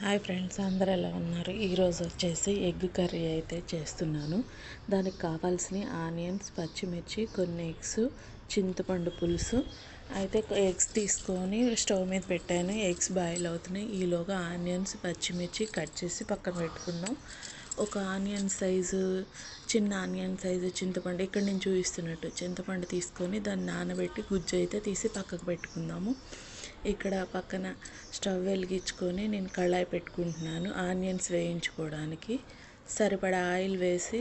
Hi friends అందరు ఎలా ఉన్నారు? ఈరోజు వచ్చేసి ఎగ్ కర్రీ అయితే చేస్తున్నాను. దానికి కావాల్సిన ఆనియన్స్ పచ్చిమిర్చి కొన్ని ఎగ్స్ చింతపండు పులుసు. అయితే ఎగ్స్ తీసుకొని స్టవ్ మీద పెట్టాను. ఎగ్స్ బాయిల్ అవుతున్నాయి. ఈలోగా ఆనియన్స్ పచ్చిమిర్చి కట్ చేసి పక్కన పెట్టుకున్నాం ఒక ఆనియన్ సైజు చిన్న ఆనియన్ సైజు చింతపండు ఇక్కడ నేను చూపిస్తున్నట్టు చింతపండు తీసుకొని దాన్ని నానబెట్టి గుజ్జు అయితే తీసి పక్కకు పెట్టుకుందాము. ఇక్కడ పక్కన స్టవ్ వెలిగించుకొని నేను కళాయి పెట్టుకుంటున్నాను ఆనియన్స్ వేయించుకోవడానికి. సరిపడా ఆయిల్ వేసి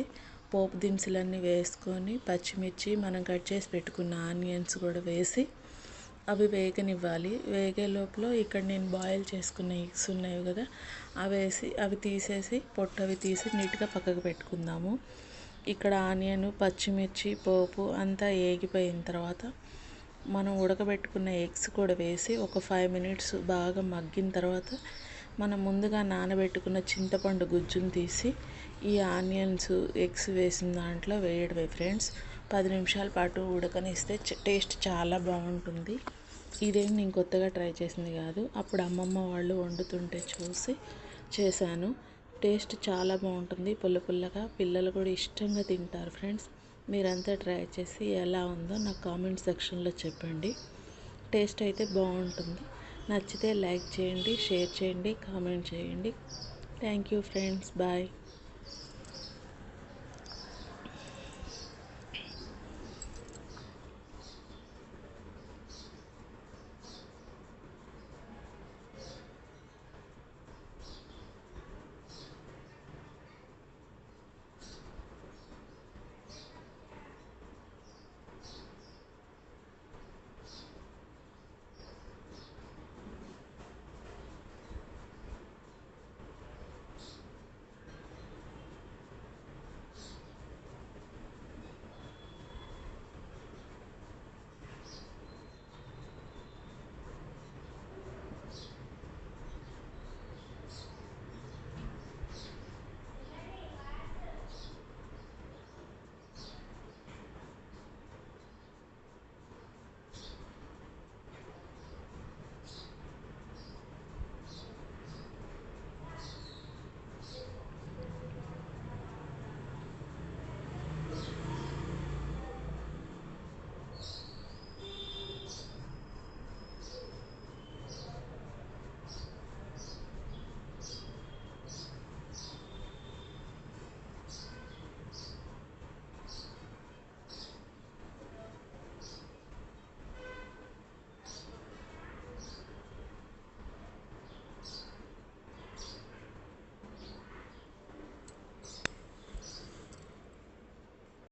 పోపు దినుసులన్నీ వేసుకొని పచ్చిమిర్చి మనం కట్ చేసి పెట్టుకున్న ఆనియన్స్ కూడా వేసి అవి వేగనివ్వాలి. వేగే లోపల ఇక్కడ నేను బాయిల్ చేసుకున్న ఎగ్స్ ఉన్నాయి కదా అవి వేసి అవి తీసేసి పొట్టు అవి తీసి నీట్గా పక్కకు పెట్టుకుందాము. ఇక్కడ ఆనియన్ పచ్చిమిర్చి పోపు అంతా ఏగిపోయిన తర్వాత మనం ఉడకబెట్టుకున్న ఎగ్స్ కూడా వేసి ఒక ఫైవ్ మినిట్స్ బాగా మగ్గిన తర్వాత మనం ముందుగా నానబెట్టుకున్న చింతపండు గుజ్జును తీసి ఈ ఆనియన్స్ ఎగ్స్ వేసిన దాంట్లో వేయడమే ఫ్రెండ్స్ పది నిమిషాల పాటు ఉడకనిస్తే టేస్ట్ చాలా బాగుంటుంది. ఇదేం నేను కొత్తగా ట్రై చేసింది కాదు. అప్పుడు అమ్మమ్మ వాళ్ళు వండుతుంటే చూసి చేశాను. టేస్ట్ చాలా బాగుంటుంది పుల్ల పుల్లగా. పిల్లలు కూడా ఇష్టంగా తింటారు ఫ్రెండ్స్. మీరంతా ట్రై చేసి ఎలా ఉందో నాకు కామెంట్ సెక్షన్లో చెప్పండి. టేస్ట్ అయితే బాగుంటుంది. నచ్చితే లైక్ చేయండి షేర్ చేయండి కామెంట్ చేయండి. Thank you friends. బాయ్.